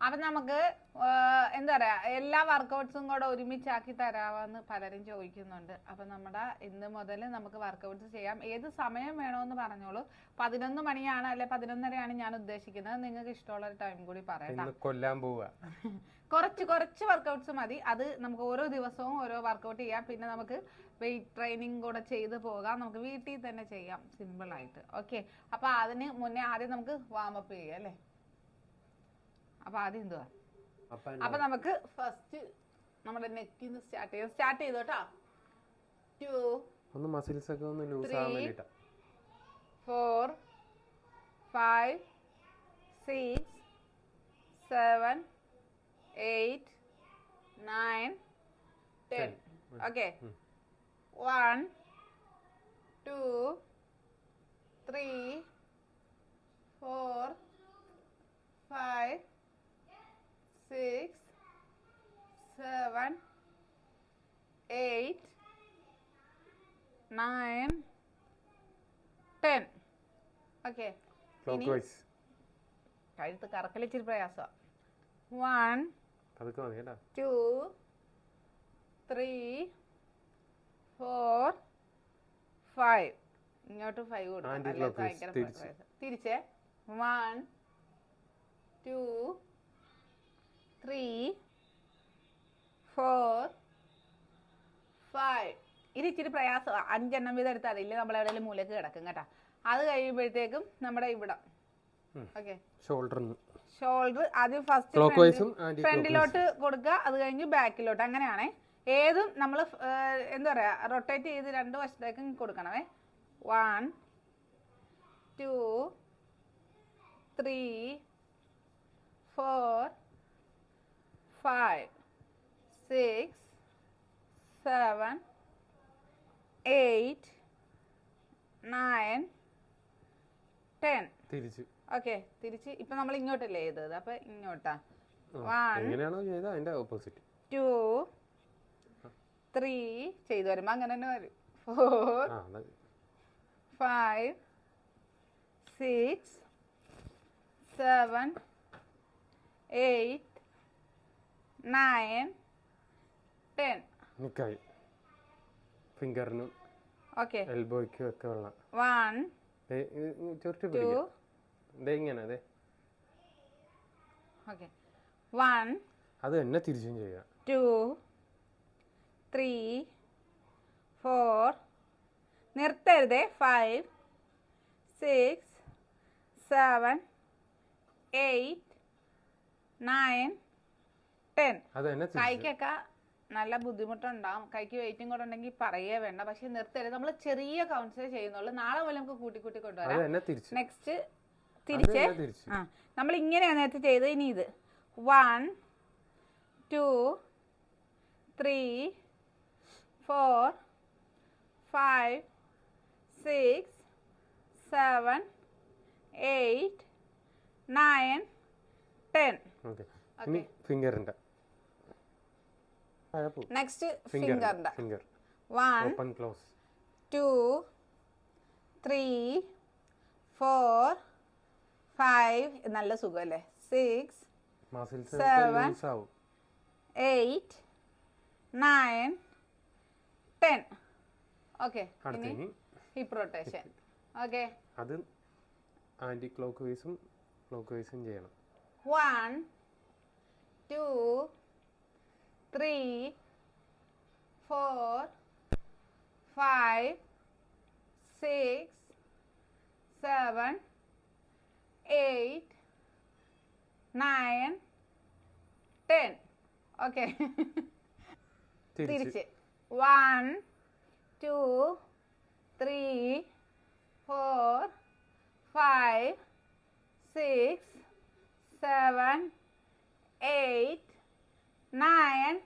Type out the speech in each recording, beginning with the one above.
അപ്പൊ നമുക്ക് എന്താ പറയാ എല്ലാ വർക്കൗട്ട്സും കൂടെ ഒരുമിച്ചാക്കി തരാമെന്ന് പലരും ചോദിക്കുന്നുണ്ട്. അപ്പൊ നമ്മുടെ ഇന്ന് മുതൽ നമുക്ക് വർക്കൗട്ട്സ് ചെയ്യാം. ഏത് സമയം വേണമെന്ന് പറഞ്ഞോളൂ. പതിനൊന്ന് മണിയാണ് അല്ലെ പതിനൊന്നരയാണ് ഞാൻ ഉദ്ദേശിക്കുന്നത്. നിങ്ങൾക്ക് ഇഷ്ടമുള്ള ഒരു ടൈം കൂടി പറയാം കൊല്ലാൻ പോവുക കുറച്ച് കുറച്ച് വർക്കൗട്ട്സ് മതി. അത് നമുക്ക് ഓരോ ദിവസവും ഓരോ വർക്കൗട്ട് ചെയ്യാം. പിന്നെ നമുക്ക് വെയിറ്റ് ട്രെയിനിങ് കൂടെ ചെയ്ത് പോകാം. നമുക്ക് വീട്ടിൽ തന്നെ ചെയ്യാം. സിമ്പിൾ ആയിട്ട്. ഓക്കെ അപ്പൊ അതിന് മുന്നേ ആദ്യം നമുക്ക് വാമപ്പ് ചെയ്യാം അല്ലേ? അപ്പൊ ആദ്യം എന്തുവാ? അപ്പൊ അപ്പൊ നമുക്ക് ഫസ്റ്റ് നമ്മുടെ നെക്കിൽ നിന്ന് സ്റ്റാർട്ട് ചെയ്യാം. സ്റ്റാർട്ട് ചെയ്തോട്ടാ ടു ഒന്ന് മസിൽസ് ഒക്കെ ഒന്ന് ലൂസ് ആവാൻ. വേണ്ടിട്ടാ. Four five six seven eight nine ten okay one two three four five six seven eight nine ten okay കഴുത്ത് കറക്കൽ ഇച്ചിരി പ്രയാസമാണ് one two three four five ഇങ്ങോട്ട് ഫൈവ് കൊടുക്കും. തിരിച്ചേ. One two three four five ഇത് ഇച്ചിരി പ്രയാസം. അഞ്ചെണ്ണം വീതം എടുത്താൽ ഇല്ല. നമ്മൾ എവിടെയെങ്കിലും മൂലക്ക് കിടക്കും കേട്ടോ. അത് കഴിയുമ്പോഴത്തേക്കും നമ്മുടെ ഇവിടെ. ഓക്കെ ഷോൾഡറിന് ഷോൾഡർ ആദ്യം ഫസ്റ്റ് ഫ്രണ്ടിലോട്ട് കൊടുക്കുക. അത് കഴിഞ്ഞ് ബാക്കിലോട്ട് അങ്ങനെയാണേ. ഏതും നമ്മൾ എന്താ പറയാ റൊട്ടേറ്റ് ചെയ്ത് രണ്ട് വശത്തേക്കും കൊടുക്കണമേ. One two three four five six, seven, eight, nine, ten. തിരിച്ച്. ഓക്കെ തിരിച്ച്. ഇപ്പൊ നമ്മൾ ഇങ്ങോട്ടല്ലേ ചെയ്തത് അപ്പൊ ഇങ്ങോട്ടാ. ആ, എങ്ങനെയാണോ ചെയ്തത് അതിന്റെ ഓപ്പോസിറ്റ് ടു ത്രീ ചെയ്തു വരുമ്പോ അങ്ങനെ തന്നെ വരും. Four five six seven eight nine ten നിക്കായി ഫിംഗറിനും ഓക്കെ എൽബോയ്ക്കും ഒക്കെ ഉള്ള. വൺ ദേ, ഇത് ചുരുട്ടി ടു പിടിക്കാം ദേ ഇങ്ങനെ അതെ ഓക്കെ വൺ അത് തന്നെ തിരിച്ചും ചെയ്യാം. Two three four നിർത്തരുതേ. Five six seven eight nine ten കൈക്കൊക്കെ നല്ല ബുദ്ധിമുട്ടുണ്ടാവും. കൈക്ക് വെയിറ്റും കൂടെ ഉണ്ടെങ്കിൽ പറയേ വേണ്ട. പക്ഷെ നിർത്തരുത്. നമ്മൾ ചെറിയ കൗൺസിലർ ചെയ്യുന്നുള്ളൂ. നാളെ മുതൽ നമുക്ക് കൂട്ടി കൂട്ടി കൊണ്ടുവരാം. നെക്സ്റ്റ് തിരിച്ച്. ആ. നമ്മൾ ഇങ്ങനെയാണ് നേരത്തെ ചെയ്ത് ഇനി ഇത്. One two three four five six seven eight nine ten ഇനി ഫിംഗറിന്റെ next finger ഫിംഗറിന്റെ finger one open close two three four five നല്ല സുഖമല്ലേ six seven eight nine ten okay hip rotation okay അത് ആന്റി ക്ലോക്ക് വൈസും ക്ലോക്ക് വൈസും ചെയ്യണം. One two three four five six seven eight nine ten okay തിരിച്ച്. One two three four five six seven eight nine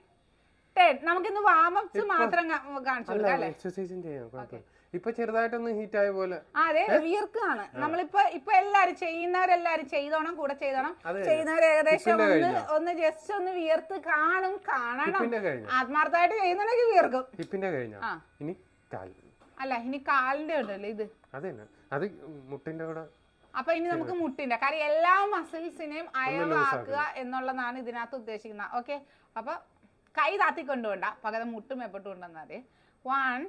ten നമുക്കിന്ന് വാമപ്സ് മാത്രം കാ- കാണിച്ചു അല്ല എക്സസൈസും ചെയ്യാം കുഴപ്പമില്ല. ഇപ്പൊ ചെറുതായിട്ടൊന്ന് ഹീറ്റ് ആയ പോലെ. അതെ വീർക്കാണ് നമ്മളിപ്പോ ഇപ്പൊ എല്ലാരും ചെയ്യുന്നവരെല്ലാരും ചെയ്തോണം കൂടെ ചെയ്തോണം. ചെയ്യുന്നവർ ഏകദേശം ഒന്ന് ഒന്ന് ജസ്റ്റ് ഒന്ന് വിയർത്ത് കാണും കാണണം. ആത്മാർത്ഥമായിട്ട് ചെയ്യുന്നുണ്ടെങ്കിൽ വീർക്കും ഹിപ്പിന്റെ കഴിഞ്ഞ? ഇനി കാൽ. അല്ല ഇനി കാലിന്റെ ഉണ്ടല്ലോ ഇത്. അത് അത് മുട്ടിന്റെ കൂടെ അപ്പൊ ഇനി നമുക്ക് മുട്ടിന്റെ കാര്യം എല്ലാ മസിൽസിനെയും അയവാക്കുക എന്നുള്ളതാണ് ഇതിനകത്ത് ഉദ്ദേശിക്കുന്നത്. ഓക്കെ അപ്പൊ കൈ താത്തി കൊണ്ടുപോണ്ട പകരം മുട്ടും എപ്പോട്ടും കൊണ്ടുവന്നാൽ മതി one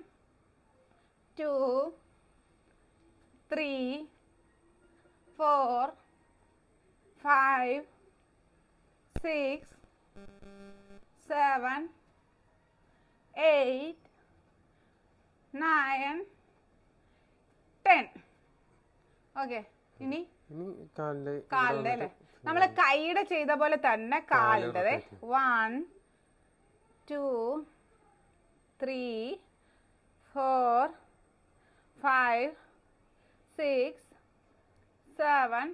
two three four five six seven eight nine ten okay ഇനി? കാലിന്റെ അല്ലെ? നമ്മൾ കൈയുടെ ചെയ്ത പോലെ തന്നെ കാലിന്റെ one two three four five six seven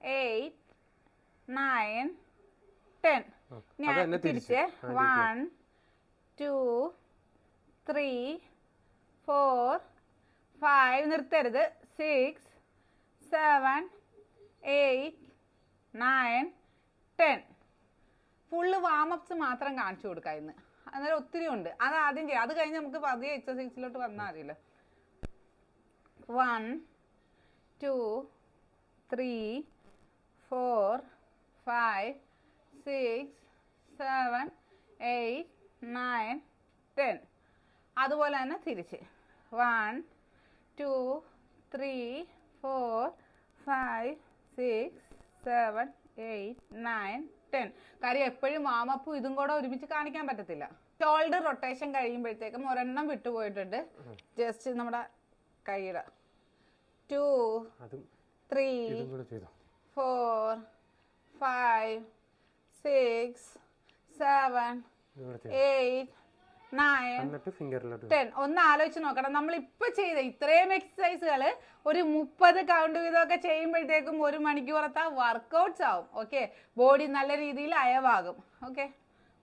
eight nine ten ഞാൻ. തിരിച്ച്. One two three four five നിർത്തരുത്. Six seven eight nine ten full warmups മാത്രം കാണിച്ചു കൊടുക്കുക ഇന്ന്. അന്നേരം ഒത്തിരി ഉണ്ട്. അത് ആദ്യം ചെയ്യാം. അത് കഴിഞ്ഞ് നമുക്ക് പതിയെ എക്സസൈസിലോട്ട് വന്നാൽ മതിയല്ലോ. One two three four five six seven eight nine ten അതുപോലെ തന്നെ തിരിച്ച്. One two three four five six seven eight nine ten കാര്യം എപ്പോഴും വാമപ്പും ഇതും കൂടെ ഒരുമിച്ച് കാണിക്കാൻ പറ്റത്തില്ല. ഷോൾഡർ റൊട്ടേഷൻ കഴിയുമ്പോഴത്തേക്കും ഒരെണ്ണം വിട്ടുപോയിട്ടുണ്ട്. ജസ്റ്റ് നമ്മുടെ കൈയുടെ. Two three four five six seven eight nine. Ten. ഒന്ന് ആലോചിച്ച് നോക്കണം. നമ്മൾ ഇപ്പൊ ചെയ്ത ഇത്രയും എക്സസൈസുകൾ ഒരു മുപ്പത് കൗണ്ട് വീതമൊക്കെ ചെയ്യുമ്പോഴത്തേക്കും ഒരു മണിക്കൂറത്തെ വർക്കൗട്ട്സ് ആവും. ഓക്കെ ബോഡി നല്ല രീതിയിൽ അയവാകും. ഓക്കെ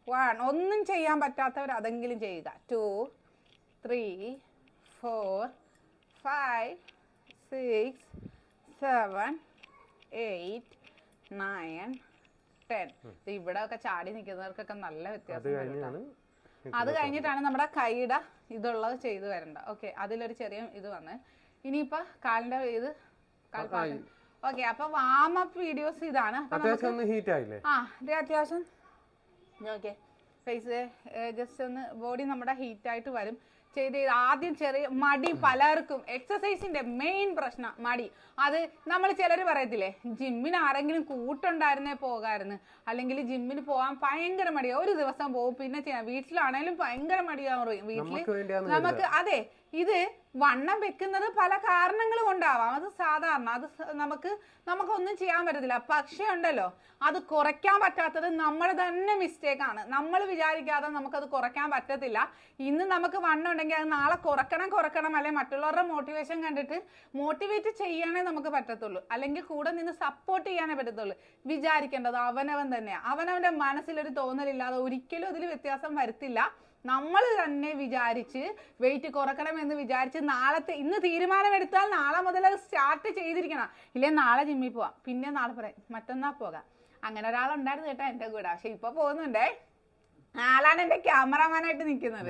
വൺ ഒന്നും ചെയ്യാൻ പറ്റാത്തവർ അതെങ്കിലും ചെയ്യുക. Two three four five six seven eight nine ten ഇവിടെ ഒക്കെ ചാടി നിൽക്കുന്നവർക്കൊക്കെ നല്ല വ്യത്യാസം അത് കഴിഞ്ഞിട്ടാണ് നമ്മുടെ കൈയുടെ ഇതുള്ളത് ചെയ്തു വരണ്ട ഓക്കെ അതിലൊരു ചെറിയ ഇത് വന്ന്. ഇനിയിപ്പോ കാലിന്റെ ഇത് ഓക്കെ അപ്പൊ വാമപ്പ് വീഡിയോസ് ഇതാണ്. ആ ഇത് അത്യാവശ്യം ഓക്കെ ഫേസ് ജസ്റ്റ് ഒന്ന് ബോഡി നമ്മുടെ ഹീറ്റ് ആയിട്ട് വരും. ചെയ്ത് ചെയ്ത് ആദ്യം ചെറിയ മടി പലർക്കും. എക്സസൈസിന്റെ മെയിൻ പ്രശ്നം മടി. അത് നമ്മൾ ചിലർ പറയത്തില്ലേ ജിമ്മിന് ആരെങ്കിലും കൂട്ടുണ്ടായിരുന്നേ പോകാമായിരുന്നു അല്ലെങ്കിൽ ജിമ്മിന് പോകാൻ ഭയങ്കര മടിയാ. ഒരു ദിവസം പോകും പിന്നെ ചെയ്യാം. വീട്ടിലാണേലും ഭയങ്കര മടിയാവും വീട്ടിൽ നമുക്ക് അതെ ഇത് വണ്ണം വെക്കുന്നത് പല കാരണങ്ങൾ കൊണ്ടാവാം. അത് സാധാരണ. അത് നമുക്ക് നമുക്കൊന്നും ചെയ്യാൻ പറ്റത്തില്ല. പക്ഷേ ഉണ്ടല്ലോ അത് കുറയ്ക്കാൻ പറ്റാത്തത് നമ്മൾ തന്നെ മിസ്റ്റേക്കാണ് നമ്മൾ വിചാരിക്കാതെ നമുക്കത് കുറയ്ക്കാൻ പറ്റത്തില്ല. ഇന്ന് നമുക്ക് വണ്ണം ഉണ്ടെങ്കിൽ അത് നാളെ കുറക്കണം കുറക്കണം അല്ലെ മറ്റുള്ളവരുടെ മോട്ടിവേഷൻ കണ്ടിട്ട് മോട്ടിവേറ്റ് ചെയ്യാനേ നമുക്ക് പറ്റത്തുള്ളൂ. അല്ലെങ്കിൽ കൂടെ നിന്ന് സപ്പോർട്ട് ചെയ്യാനേ പറ്റത്തുള്ളൂ. വിചാരിക്കേണ്ടത് അവനവൻ തന്നെയാണ് അവനവന്റെ മനസ്സിലൊരു തോന്നലില്ലാതെ ഒരിക്കലും അതിൽ വ്യത്യാസം വരുത്തില്ല. നമ്മൾ തന്നെ വിചാരിച്ച് വെയിറ്റ് കുറക്കണം എന്ന് വിചാരിച്ച് നാളത്തെ ഇന്ന് തീരുമാനമെടുത്താൽ നാളെ മുതൽ അത് സ്റ്റാർട്ട് ചെയ്തിരിക്കണം. ഇല്ലേ നാളെ ജിമ്മിൽ പോവാം. പിന്നെ നാളെ പറയാം മറ്റന്നാൾ പോകാം. അങ്ങനെ ഒരാളുണ്ടായിരുന്നു കേട്ടോ എന്റെ കൂടെ. പക്ഷെ ഇപ്പൊ പോകുന്നുണ്ടേ. ആളാണ് എന്റെ ക്യാമറമാനായിട്ട് നിൽക്കുന്നത്.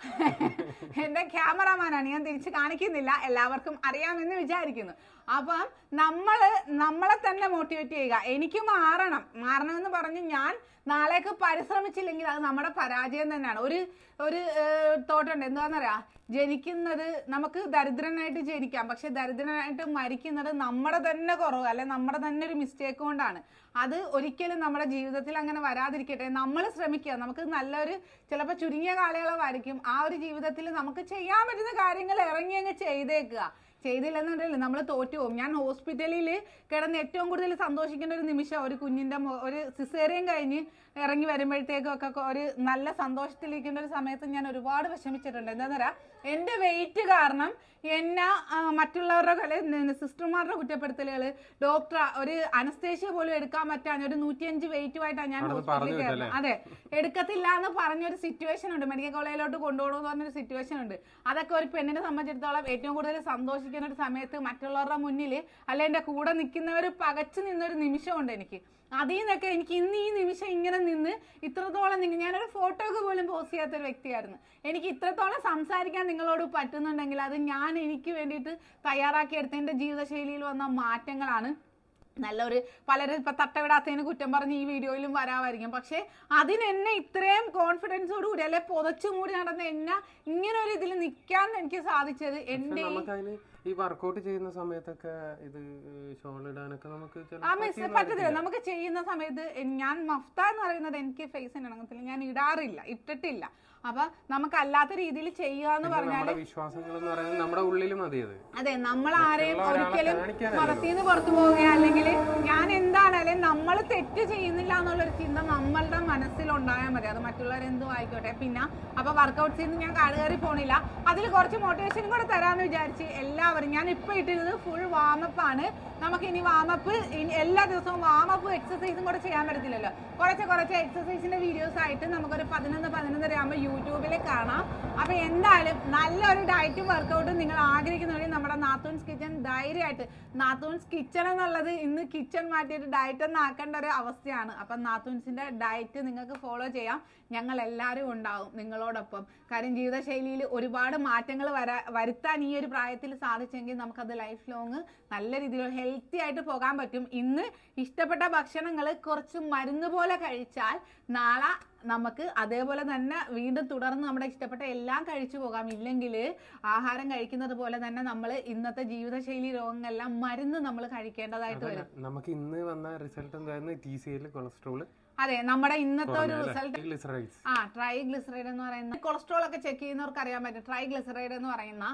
എന്റെ ക്യാമറാമാനാണ്. ഞാൻ തിരിച്ച് കാണിക്കുന്നില്ല. എല്ലാവർക്കും അറിയാമെന്ന് വിചാരിക്കുന്നു. അപ്പം നമ്മൾ നമ്മളെ തന്നെ മോട്ടിവേറ്റ് ചെയ്യുക. എനിക്ക് മാറണം. മാറണമെന്ന് പറഞ്ഞ് ഞാൻ നാളേക്ക് പരിശ്രമിച്ചില്ലെങ്കിൽ അത് നമ്മുടെ പരാജയം തന്നെയാണ്. ഒരു ഒരു തോട്ട് തോട്ടുണ്ട്. എന്താണെന്നറിയാ ജനിക്കുന്നത് നമുക്ക് ദരിദ്രനായിട്ട് ജനിക്കാം. പക്ഷെ ദരിദ്രനായിട്ട് മരിക്കുന്നത് നമ്മുടെ തന്നെ കുറവ് അല്ലെ നമ്മുടെ തന്നെ ഒരു മിസ്റ്റേക്ക് കൊണ്ടാണ്. അത് ഒരിക്കലും നമ്മുടെ ജീവിതത്തിൽ അങ്ങനെ വരാതിരിക്കട്ടെ. നമ്മൾ ശ്രമിക്കുക. നമുക്ക് നല്ലൊരു ചിലപ്പോൾ ചുരുങ്ങിയ കാലയളവായിരിക്കും. ആ ഒരു ജീവിതത്തിൽ നമുക്ക് ചെയ്യാൻ പറ്റുന്ന കാര്യങ്ങൾ ഇറങ്ങി അങ്ങ് ചെയ്തേക്കുക. ചെയ്തില്ലെന്നുണ്ടല്ലോ നമ്മൾ തോറ്റു പോകും. ഞാൻ ഹോസ്പിറ്റലിൽ കിടന്ന് ഏറ്റവും കൂടുതൽ സന്തോഷിക്കേണ്ട ഒരു നിമിഷം ഒരു കുഞ്ഞിന്റെ ഒരു സിസേറിയം കഴിഞ്ഞ് ഇറങ്ങി വരുമ്പോഴത്തേക്കും ഒക്കെ ഒരു നല്ല സന്തോഷത്തിലിരിക്കുന്ന ഒരു സമയത്ത് ഞാൻ ഒരുപാട് വിഷമിച്ചിട്ടുണ്ട്. എന്താ പറയാ എന്റെ വെയിറ്റ് കാരണം എന്നെ മറ്റുള്ളവരുടെ കല സിസ്റ്റർമാരുടെ കുറ്റപ്പെടുത്തലുകൾ ഡോക്ടർ ഒരു അനസ്തേഷ്യ പോലും എടുക്കാൻ പറ്റാൻ ഒരു നൂറ്റിയഞ്ച് വെയിറ്റുമായിട്ടാണ് ഞാൻ ഹോസ്പിറ്റലിൽ കയറുന്നത്. അതെ. എടുക്കത്തില്ല എന്ന് പറഞ്ഞൊരു സിറ്റുവേഷൻ ഉണ്ട്. മെഡിക്കൽ കോളേജിലോട്ട് കൊണ്ടുപോകണമെന്ന് പറഞ്ഞൊരു സിറ്റുവേഷൻ ഉണ്ട്. അതൊക്കെ ഒരു പെണ്ണിനെ സംബന്ധിച്ചിടത്തോളം ഏറ്റവും കൂടുതൽ സന്തോഷിക്കുന്ന ഒരു സമയത്ത് മറ്റുള്ളവരുടെ മുന്നിൽ അല്ലെ എന്റെ കൂടെ നിൽക്കുന്നവർ പകച്ചു നിന്നൊരു നിമിഷമുണ്ട് എനിക്ക്. അതിൽ നിന്നൊക്കെ എനിക്ക് ഇന്ന് ഈ നിമിഷം ഇങ്ങനെ നിന്ന് ഇത്രത്തോളം നിങ്ങൾ ഞാനൊരു ഫോട്ടോക്ക് പോലും പോസ്റ്റ് ചെയ്യാത്തൊരു വ്യക്തിയായിരുന്നു. എനിക്ക് ഇത്രത്തോളം സംസാരിക്കാൻ നിങ്ങളോട് പറ്റുന്നുണ്ടെങ്കിൽ അത് ഞാൻ എനിക്ക് വേണ്ടിയിട്ട് തയ്യാറാക്കിയെടുത്ത എന്റെ ജീവിതശൈലിയിൽ വന്ന മാറ്റങ്ങളാണ്. നല്ലൊരു പലരും ഇപ്പൊ തട്ടവിടാത്തതിന് കുറ്റം പറഞ്ഞ് ഈ വീഡിയോയിലും വരാമായിരിക്കും. പക്ഷെ അതിനെന്നെ ഇത്രയും കോൺഫിഡൻസോട് കൂടി അല്ലെ പുതച്ചു കൂടി നടന്ന എന്നെ ഇങ്ങനെ ഒരു ഇതിൽ നിൽക്കാൻ എനിക്ക് സാധിച്ചത് എന്റെ ഈ- വർക്കൗട്ട് ചെയ്യുന്ന സമയത്തൊക്കെ ഇത് ഷോൾ ഇടാനൊക്കെ നമുക്ക് ആ മിസ് പറ്റത്തില്ല. നമുക്ക് ചെയ്യുന്ന സമയത്ത് ഞാൻ മഫ്ത എന്ന് പറയുന്നത് എനിക്ക് ഫേസിന് ഇണങ്ങത്തില്ല. ഞാൻ ഇടാറില്ല ഇട്ടിട്ടില്ല. അപ്പൊ നമുക്ക് അല്ലാത്ത രീതിയിൽ ചെയ്യുക എന്ന് പറഞ്ഞാൽ വിശ്വാസങ്ങൾ എന്ന് പറയുന്നത് നമ്മുടെ ഉള്ളിൽ മതി അതെ. നമ്മൾ ആരെയും ഒരിക്കലും മറത്തിന്ന് പുറത്തു പോവുക അല്ലെങ്കിൽ ഞാൻ എന്താണ് അല്ലെങ്കിൽ നമ്മൾ തെറ്റ് ചെയ്യുന്നില്ല എന്നുള്ളൊരു ചിന്ത നമ്മളുടെ മനസ്സിൽ ഉണ്ടായാൽ മതി. അത് മറ്റുള്ളവരെന്തും ആയിക്കോട്ടെ പിന്നെ അപ്പൊ വർക്കൗട്ട് ചെയ്ത് ഞാൻ കാടുകയറി പോണില്ല. അതിൽ കുറച്ച് മോട്ടിവേഷനും കൂടെ തരാമെന്ന് വിചാരിച്ച് എല്ലാവരും ഞാൻ ഇപ്പൊ ഇട്ടിരുന്നത് ഫുൾ വാമപ്പ് ആണ്. നമുക്ക് ഇനി വാമപ്പ് എല്ലാ ദിവസവും വാമപ്പ് എക്സസൈസും കൂടെ ചെയ്യാൻ പറ്റത്തില്ലല്ലോ. കുറച്ച് കുറച്ച് എക്സസൈസിന്റെ വീഡിയോസ് ആയിട്ട് നമുക്കൊരു പതിനൊന്ന് പതിനൊന്നര ആകുമ്പോൾ യൂട്യൂബിൽ കാണാം. അപ്പൊ എന്തായാലും നല്ലൊരു ഡയറ്റും വർക്കൗട്ടും നിങ്ങൾ ആഗ്രഹിക്കുന്നുണ്ടെങ്കിൽ നമ്മുടെ നാത്തൂൻസ് കിച്ചൺ ധൈര്യമായിട്ട് നാത്തൂൻസ് കിച്ചൺ എന്നുള്ളത് ഇന്ന് കിച്ചൺ മാറ്റിയിട്ട് ഡയറ്റ് എന്ന് ആക്കേണ്ട ഒരു അവസ്ഥയാണ്. അപ്പൊ നാത്തൂൻസിന്റെ ഡയറ്റ് നിങ്ങൾക്ക് ഫോളോ ചെയ്യാം. ഞങ്ങൾ എല്ലാവരും ഉണ്ടാവും നിങ്ങളോടൊപ്പം. കാര്യം ജീവിതശൈലിയിൽ ഒരുപാട് മാറ്റങ്ങൾ വരാ വരുത്താൻ ഈ ഒരു പ്രായത്തിൽ സാധിച്ചെങ്കിൽ നമുക്കത് ലൈഫ് ലോങ് നല്ല രീതിയിൽ ഹെൽത്തി ആയിട്ട് പോകാൻ പറ്റും. ഇന്ന് ഇഷ്ടപ്പെട്ട ഭക്ഷണങ്ങൾ കുറച്ച് മരുന്ന് പോലെ കഴിച്ചാൽ നാളെ നമുക്ക് അതേപോലെ തന്നെ വീണ്ടും തുടർന്ന് നമ്മുടെ ഇഷ്ടപ്പെട്ട എല്ലാം കഴിച്ചു പോകാം. ഇല്ലെങ്കിൽ ആഹാരം കഴിക്കുന്നത് പോലെ തന്നെ നമ്മൾ ഇന്നത്തെ ജീവിതശൈലി രോഗങ്ങളെല്ലാം മരുന്ന് നമ്മൾ കഴിക്കേണ്ടതായിട്ട് വരും. നമുക്ക് ഇന്ന് വന്ന റിസൾട്ട് എന്തായിരുന്നു? ടി സി എൽ കൊളസ്ട്രോൾ അതെ നമ്മുടെ ഇന്നത്തെ ഒരു റിസൾട്ട് ആ ട്രൈഗ്ലിസറൈഡ് എന്ന് പറയുന്ന കൊളസ്ട്രോൾ ഒക്കെ ചെക്ക് ചെയ്യുന്നവർക്ക് അറിയാൻ പറ്റും. ട്രൈഗ്ലിസറൈഡ് എന്ന് പറയുന്ന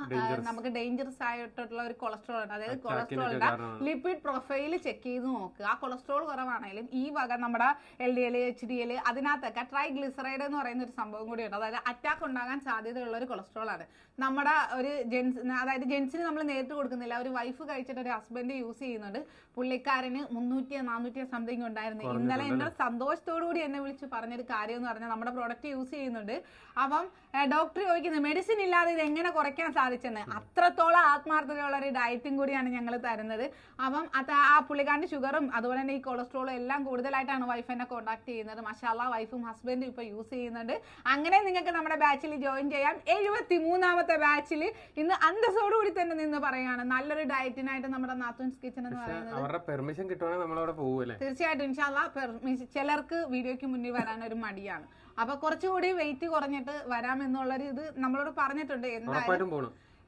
നമുക്ക് ഡേഞ്ചറസ് ആയിട്ടുള്ള ഒരു കൊളസ്ട്രോൾ ഉണ്ട്. അതായത് കൊളസ്ട്രോളിന്റെ. ലിപ്പിഡ് പ്രൊഫൈൽ ചെക്ക് ചെയ്ത് നോക്കുക. ആ കൊളസ്ട്രോൾ കുറവാണെങ്കിലും ഈ വക നമ്മുടെ L D L H D L അതിനകത്തൊക്കെ ട്രൈഗ്ലിസറൈഡ് എന്ന് പറയുന്ന ഒരു സംഭവം കൂടി ഉണ്ട്. അതായത് അറ്റാക്ക് ഉണ്ടാകാൻ സാധ്യതയുള്ള ഒരു കൊളസ്ട്രോൾ ആണ്. നമ്മുടെ ഒരു ജെൻസ് അതായത് ജെൻസിന് നമ്മൾ നേരിട്ട് കൊടുക്കുന്നില്ല. ഒരു വൈഫ് കഴിച്ചിട്ട് ഒരു ഹസ്ബൻഡ് യൂസ് ചെയ്യുന്നുണ്ട്. പുള്ളിക്കാരന് മുന്നൂറ്റി നാനൂറ്റി സംതിങ് ഉണ്ടായിരുന്നു. ഇന്നലെ എന്റെ സന്തോഷത്തോടു കൂടി എന്നെ വിളിച്ച് പറഞ്ഞൊരു കാര്യം എന്ന് പറഞ്ഞാൽ നമ്മുടെ പ്രോഡക്റ്റ് യൂസ് ചെയ്യുന്നുണ്ട്. അപ്പം ഡോക്ടർ ചോദിക്കുന്നത് മെഡിസിൻ ഇല്ലാതെ ഇത് എങ്ങനെ കുറയ്ക്കാൻ സാധിച്ചെന്ന്? അത്രത്തോളം ആത്മാർത്ഥതയുള്ള ഒരു ഡയറ്റും കൂടിയാണ് ഞങ്ങൾ തരുന്നത്. അപ്പം അത് ആ പുള്ളിക്കാരന്റെ ഷുഗറും അതുപോലെ തന്നെ ഈ കൊളസ്ട്രോളും എല്ലാം കൂടുതലായിട്ടാണ് വൈഫ് എന്നെ കോണ്ടാക്ട് ചെയ്യുന്നത്. മഷാല വൈഫും ഹസ്ബൻഡും ഇപ്പോൾ യൂസ് ചെയ്യുന്നുണ്ട്. അങ്ങനെ നിങ്ങൾക്ക് നമ്മുടെ ബാച്ചിൽ ജോയിൻ ചെയ്യാം. എഴുപത്തി മൂന്നാമത്തെ ബാച്ചിൽ ഇന്ന് അന്തസ്സോടുകൂടി തന്നെ നിന്ന് പറയുകയാണ്. നല്ലൊരു ഡയറ്റിനായിട്ട് നമ്മുടെ നാത്തൂൻസ് കിച്ചൺ എന്ന് പറയുന്നത്. അവരുടെ പെർമിഷൻ കിട്ടുവാണെങ്കിൽ നമ്മളവിടെ പോകൂലേ തീർച്ചയായിട്ടും ഇൻഷാല്ല ചിലർക്ക് വീഡിയോയ്ക്ക് മുന്നിൽ ഒരു മടിയാണ്. അപ്പൊ കുറച്ചുകൂടി വെയിറ്റ് കുറഞ്ഞിട്ട് വരാമെന്നുള്ളൊരു ഇത് നമ്മളോട് പറഞ്ഞിട്ടുണ്ട്. എന്തായാലും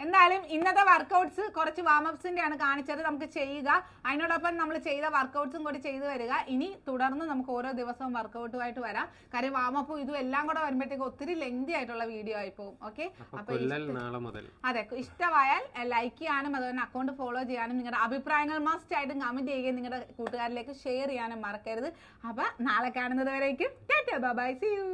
എന്തായാലും ഇന്നത്തെ വർക്കൗട്ട്സ് കുറച്ച് വാമപ്സിന്റെ ആണ് കാണിച്ചത്. നമുക്ക് ചെയ്യുക. അതിനോടൊപ്പം നമ്മൾ ചെയ്ത വർക്കൗട്ട്സും കൂടി ചെയ്തു വരിക. ഇനി തുടർന്ന് നമുക്ക് ഓരോ ദിവസവും വർക്കൗട്ടുമായിട്ട് വരാം. കാര്യം വാമപ്പും ഇതും എല്ലാം കൂടെ വരുമ്പോഴത്തേക്ക് ഒത്തിരി ലെങ്തി ആയിട്ടുള്ള വീഡിയോ ആയി പോകും. ഓക്കെ അപ്പൊ അതെ ഇഷ്ടമായാൽ ലൈക്ക് ചെയ്യാനും അതുപോലെ അക്കൗണ്ട് ഫോളോ ചെയ്യാനും നിങ്ങളുടെ അഭിപ്രായങ്ങൾ മസ്റ്റ് ആയിട്ടും കമന്റ് ചെയ്യുകയും നിങ്ങളുടെ കൂട്ടുകാരിലേക്ക് ഷെയർ ചെയ്യാനും മറക്കരുത്. അപ്പൊ നാളെ കാണുന്നത് വരേക്കും. By C U